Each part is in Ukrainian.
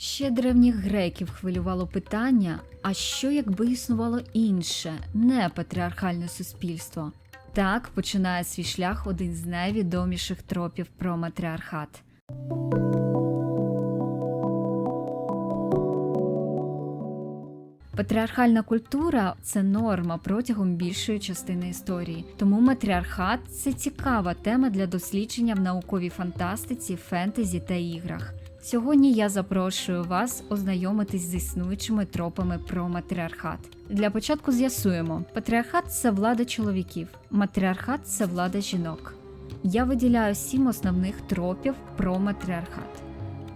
Ще древніх греків хвилювало питання: а що якби існувало інше, не патріархальне суспільство? Так починає свій шлях один з найвідоміших тропів про матріархат. Патріархальна культура це норма протягом більшої частини історії. Тому матріархат це цікава тема для дослідження в науковій фантастиці, фентезі та іграх. Сьогодні я запрошую вас ознайомитись з існуючими тропами про матріархат. Для початку з'ясуємо: патріархат це влада чоловіків, матріархат це влада жінок. Я виділяю сім основних тропів про матріархат: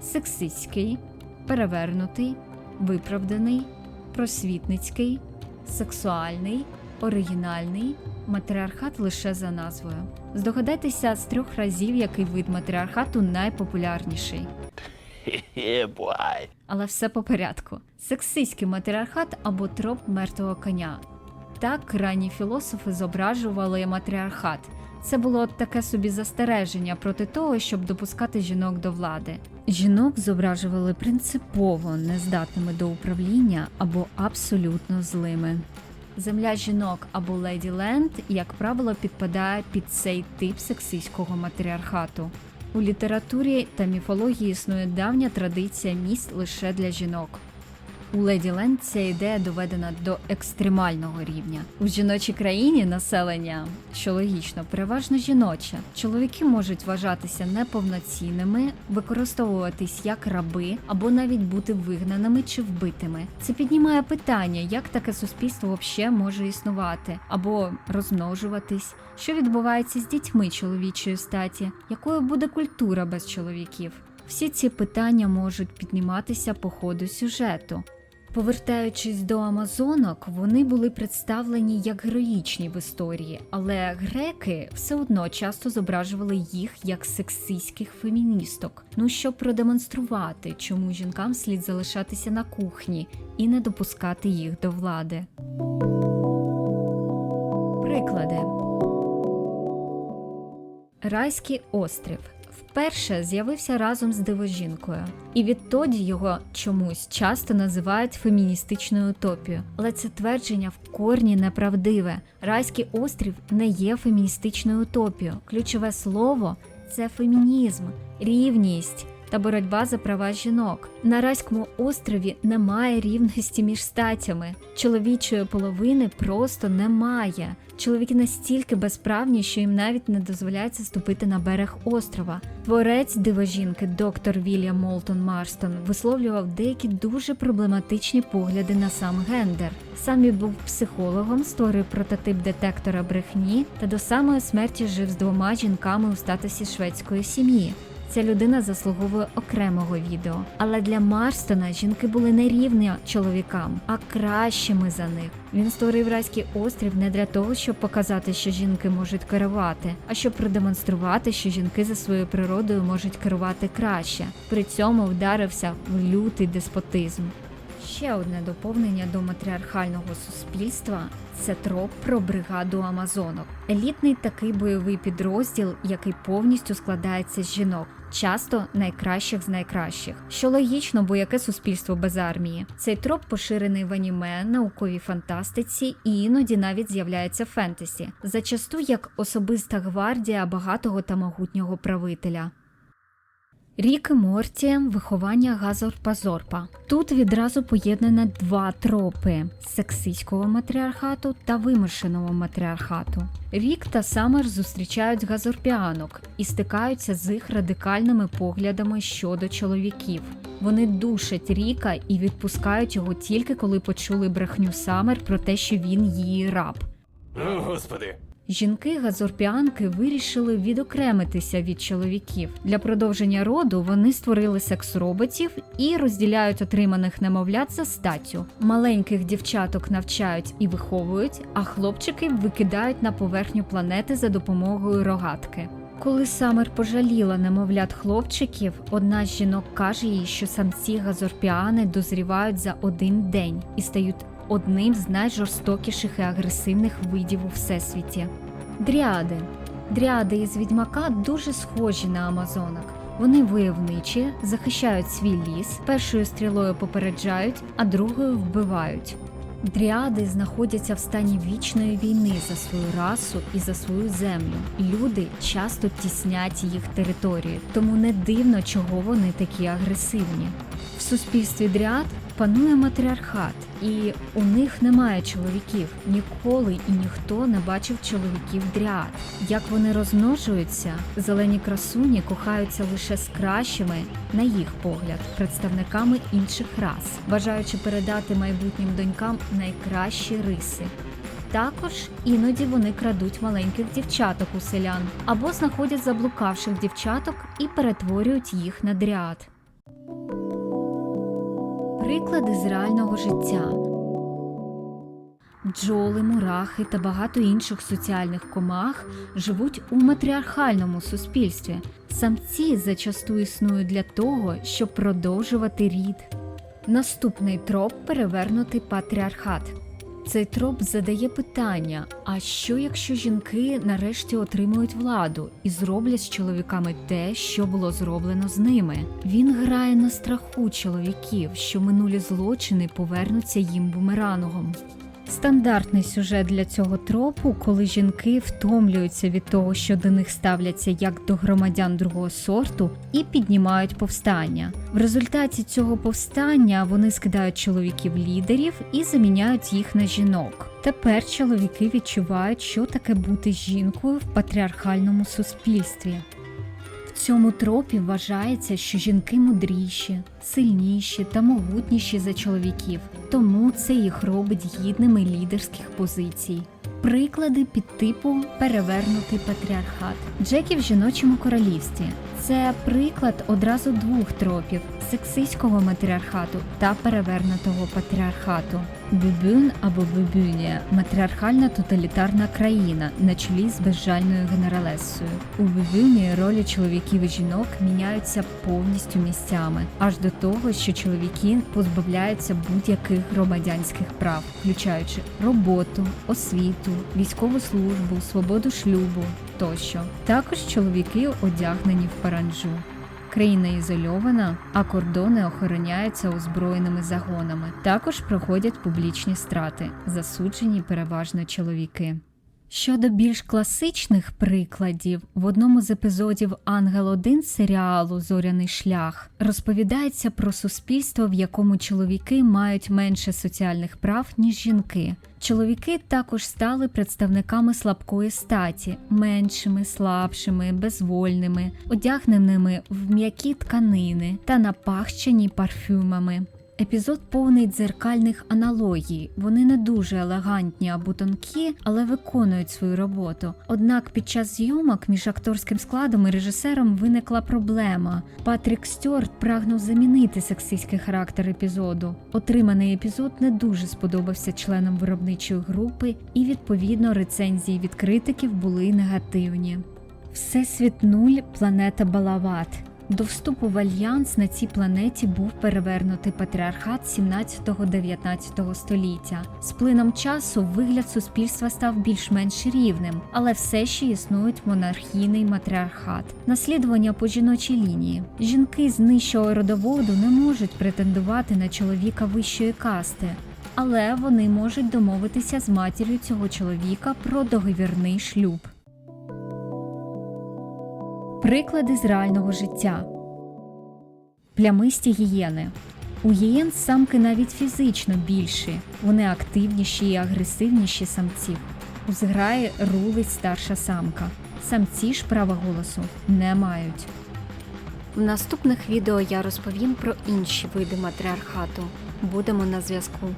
сексистський, перевернутий, виправданий, просвітницький, сексуальний, оригінальний, матріархат лише за назвою. Здогадайтеся з трьох разів, який вид матріархату найпопулярніший. yeah. Але все по порядку. Сексистський матріархат або троп мертвого коня. Так ранні філософи зображували матріархат. Це було таке собі застереження проти того, щоб допускати жінок до влади. Жінок зображували принципово нездатними до управління або абсолютно злими. Земля жінок або леді ленд, як правило, підпадає під цей тип сексистського матріархату. У літературі та міфології існує давня традиція місць лише для жінок. У Леді Ленд ця ідея доведена до екстремального рівня. У жіночій країні населення, що логічно, переважно жіноче. Чоловіки можуть вважатися неповноцінними, використовуватись як раби або навіть бути вигнаними чи вбитими. Це піднімає питання, як таке суспільство взагалі може існувати або розмножуватись, що відбувається з дітьми чоловічої статі, якою буде культура без чоловіків. Всі ці питання можуть підніматися по ходу сюжету. Повертаючись до амазонок, вони були представлені як героїчні в історії, але греки все одно часто зображували їх як сексистських феміністок. Ну щоб продемонструвати, чому жінкам слід залишатися на кухні і не допускати їх до влади. Приклади. Райський острів вперше з'явився разом з дивожінкою, і відтоді його чомусь часто називають феміністичною утопією. Але це твердження в корні неправдиве. Райський острів не є феміністичною утопією. Ключове слово це фемінізм, рівність. Та боротьба за права жінок на Райському острові немає рівності між статями. Чоловічої половини просто немає. Чоловіки настільки безправні, що їм навіть не дозволяється ступити на берег острова. Творець дивожінки, доктор Вільям Молтон Марстон, висловлював деякі дуже проблематичні погляди на сам гендер. Сам він був психологом, створив прототип детектора брехні та до самої смерті жив з двома жінками у статусі шведської сім'ї. Ця людина заслуговує окремого відео. Але для Марстона жінки були не рівні чоловікам, а кращими за них. Він створив райський острів не для того, щоб показати, що жінки можуть керувати, а щоб продемонструвати, що жінки за своєю природою можуть керувати краще. При цьому вдарився в лютий деспотизм. Ще одне доповнення до матріархального суспільства це троп про бригаду Амазонок. Елітний такий бойовий підрозділ, який повністю складається з жінок, часто найкращих з найкращих. Що логічно, бо яке суспільство без армії? Цей троп поширений в аніме, науковій фантастиці і іноді навіть з'являється в фентезі, зачасту як особиста гвардія багатого та могутнього правителя. Рік Морті виховання Газорпа-Зорпа. Тут відразу поєднано два тропи сексистського матріархату та вимушеного матріархату. Рік та Самер зустрічають газорпіанок і стикаються з їх радикальними поглядами щодо чоловіків. Вони душать Ріка і відпускають його тільки коли почули брехню Самер про те, що він її раб. О, господи. Жінки газорпіанки вирішили відокремитися від чоловіків. Для продовження роду вони створили секс-роботів і розділяють отриманих немовлят за статтю. Маленьких дівчаток навчають і виховують, а хлопчики викидають на поверхню планети за допомогою рогатки. Коли Самер пожаліла немовлят хлопчиків, одна з жінок каже їй, що самці газорпіани дозрівають за один день і стають одним з найжорстокіших і агресивних видів у всесвіті. Дріади. Дріади із відьмака дуже схожі на амазонок. Вони войовничі, захищають свій ліс, першою стрілою попереджають, а другою вбивають. Дріади знаходяться в стані вічної війни за свою расу і за свою землю. Люди часто тіснять їх території, тому не дивно, чого вони такі агресивні. В суспільстві дріад панує матріархат, і у них немає чоловіків. Ніколи і ніхто не бачив чоловіків дріад. Як вони розмножуються, зелені красуні кохаються лише з кращими, на їх погляд, представниками інших рас, бажаючи передати майбутнім донькам найкращі риси. Також іноді вони крадуть маленьких дівчаток у селян або знаходять заблукавших дівчаток і перетворюють їх на дріад. Приклади з реального життя. Бджоли, мурахи та багато інших соціальних комах живуть у матріархальному суспільстві. Самці зачасту існують для того, щоб продовжувати рід. Наступний троп перевернутий патріархат. Цей троп задає питання: а що якщо жінки нарешті отримують владу і зроблять з чоловіками те, що було зроблено з ними? Він грає на страху чоловіків, що минулі злочини повернуться їм бумерангом. Стандартний сюжет для цього тропу, коли жінки втомлюються від того, що до них ставляться як до громадян другого сорту, і піднімають повстання. В результаті цього повстання вони скидають чоловіків лідерів і заміняють їх на жінок. Тепер чоловіки відчувають, що таке бути жінкою в патріархальному суспільстві. В цьому тропі вважається, що жінки мудріші, сильніші та могутніші за чоловіків, тому це їх робить гідними лідерських позицій. Приклади під типу перевернутий патріархат. Джекі в жіночому королівстві. Це приклад одразу двох тропів сексистського матріархату та перевернутого патріархату. Бюбюн або Бюбюнія матріархальна тоталітарна країна на чолі з безжальною генералесою. У Бюбюнії ролі чоловіків і жінок міняються повністю місцями, аж до того, що чоловіки позбавляються будь-яких громадянських прав, включаючи роботу, освіту, військову службу, свободу шлюбу тощо. Також чоловіки одягнені в паранджу. Країна ізольована, а кордони охороняються озброєними загонами. Також проходять публічні страти, засуджені переважно чоловіки. Щодо більш класичних прикладів, в одному з епізодів Ангел 1 серіалу Зоряний шлях розповідається про суспільство, в якому чоловіки мають менше соціальних прав, ніж жінки. Чоловіки також стали представниками слабкої статі, меншими, слабшими, безвольними, одягненими в м'які тканини та напахчені парфюмами. Епізод повний дзеркальних аналогій. Вони не дуже елегантні або тонкі, але виконують свою роботу. Однак під час зйомок між акторським складом і режисером виникла проблема. Патрік Стюарт прагнув замінити сексистський характер епізоду. Отриманий епізод не дуже сподобався членам виробничої групи, і відповідно рецензії від критиків були негативні. Всесвіт нуль планета Балават. До вступу в альянс на цій планеті був перевернутий патріархат 17-19 століття. З плином часу вигляд суспільства став більш-менш рівним, але все ще існують монархійний матріархат, наслідування по жіночій лінії. Жінки з нижчого родоводу не можуть претендувати на чоловіка вищої касти. Але вони можуть домовитися з матір'ю цього чоловіка про договірний шлюб. Приклади з реального життя. Плямисті гієни. У гієн самки навіть фізично більші, вони активніші і агресивніші самців. У зграї рулить старша самка. Самці ж права голосу не мають. В наступних відео я розповім про інші види матріархату. Будемо на зв'язку.